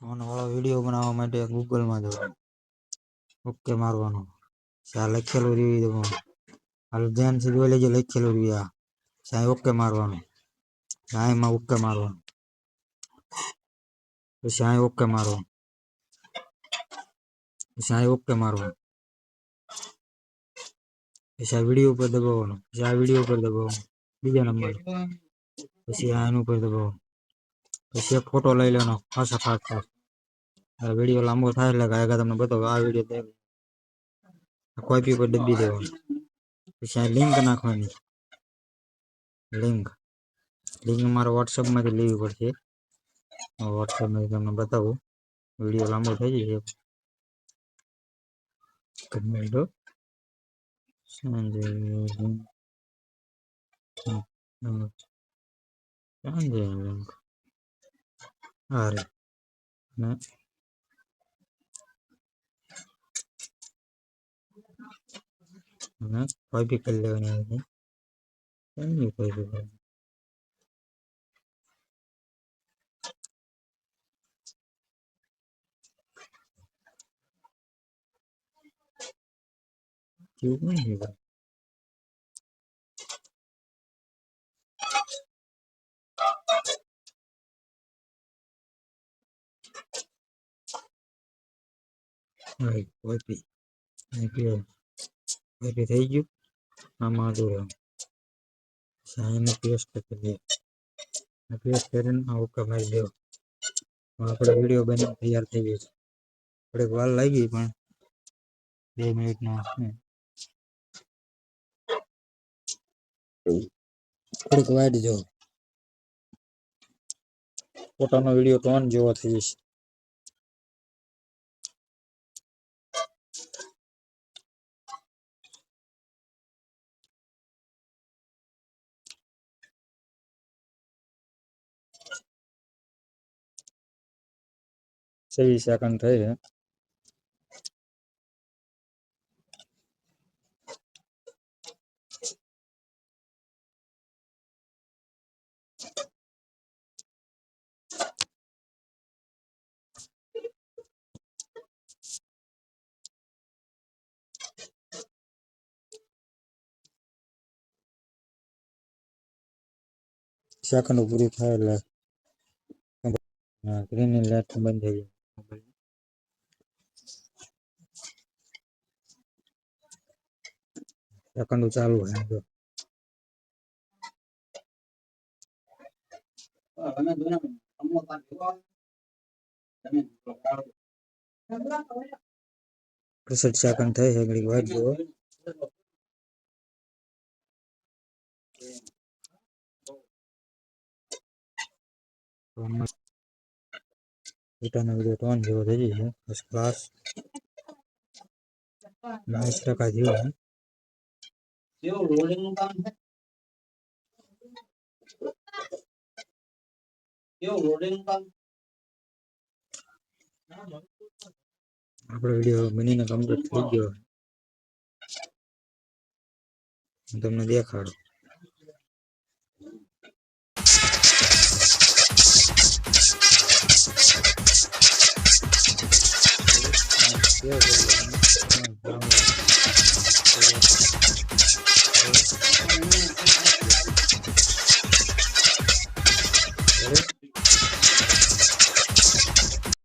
આનો વાળો વીડિયો બનાવવા માટે ગૂગલમાં જવાનું. ઓકે મારવાનું. ત્યાં લખેલું રહ્યું દેવાનું હાલ ધ્યાનથી જોઈ લેજો લખેલું રહ્યું આ. ત્યાં ઓકે મારવાનું. ત્યાં એમાં ઓકે મારવાનું. પછી અહીં ઓકે મારવાનું. પછી અહીં ઓકે મારવાનું. પછી આ વીડિયો ઉપર દબાવવાનું. પછી આ વીડિયો ઉપર દબાવવાનું. બીજા નંબર. પછી આ એનું ઉપર દબાવવાનું. પછી એક ફોટો લઈ લેવાનો, ખાસા ખાસ. ખાસ વીડિયો લાંબો થાય એટલે આગળ તમને બતાવો, આ વીડિયો દે કોઈ બી ઉપર દબી દેવાનું. પછી આ લિંક નાખવાની. લિંક લિંક મારે વોટ્સઅપમાંથી લેવી પડશે. વોટ્સઅપમાંથી તમને બતાવું. વીડિયો લાંબો થઈ જશે. કમેન્ટો. સંજય સંજય લિંક અરે ને અને કોપી કરી લેવાની આવી કોપી એટલે કોપી થઈ ગયું આમાં તો સાઈને પેસ્ટ કરી દે પેસ્ટ કરીને આ ઓકે મારી દેવો આપણે વીડિયો બની તૈયાર થઈ ગયો છે થોડીક વાર લાગી પણ બે મિનિટના થોડીક વાઈટ જો પોતાનો વીડિયો ટોન જેવો થઈ છવ્વીસ સેકન્ડ થઈ છે સેકન્ડ પૂરી થાય એટલે હા ગ્રીન લાઈટ બંધ થઈ જાય સેકન્ડ ચાલુ છે જો ત્રેસઠ સેકન્ડ થઈ છે ઘડીક વાટ જુઓ પોતાનો વીડિયો ટોન જેવો થઈ જશે ફર્સ્ટ ક્લાસ બાવીસ ટકા જેવો કેવું રોલિંગનું કામ કેવું રોલિંગનું કામ? આપણો વીડિયો બનીને કમ્પ્લીટ થઈ ગયો. તમને દેખાડું.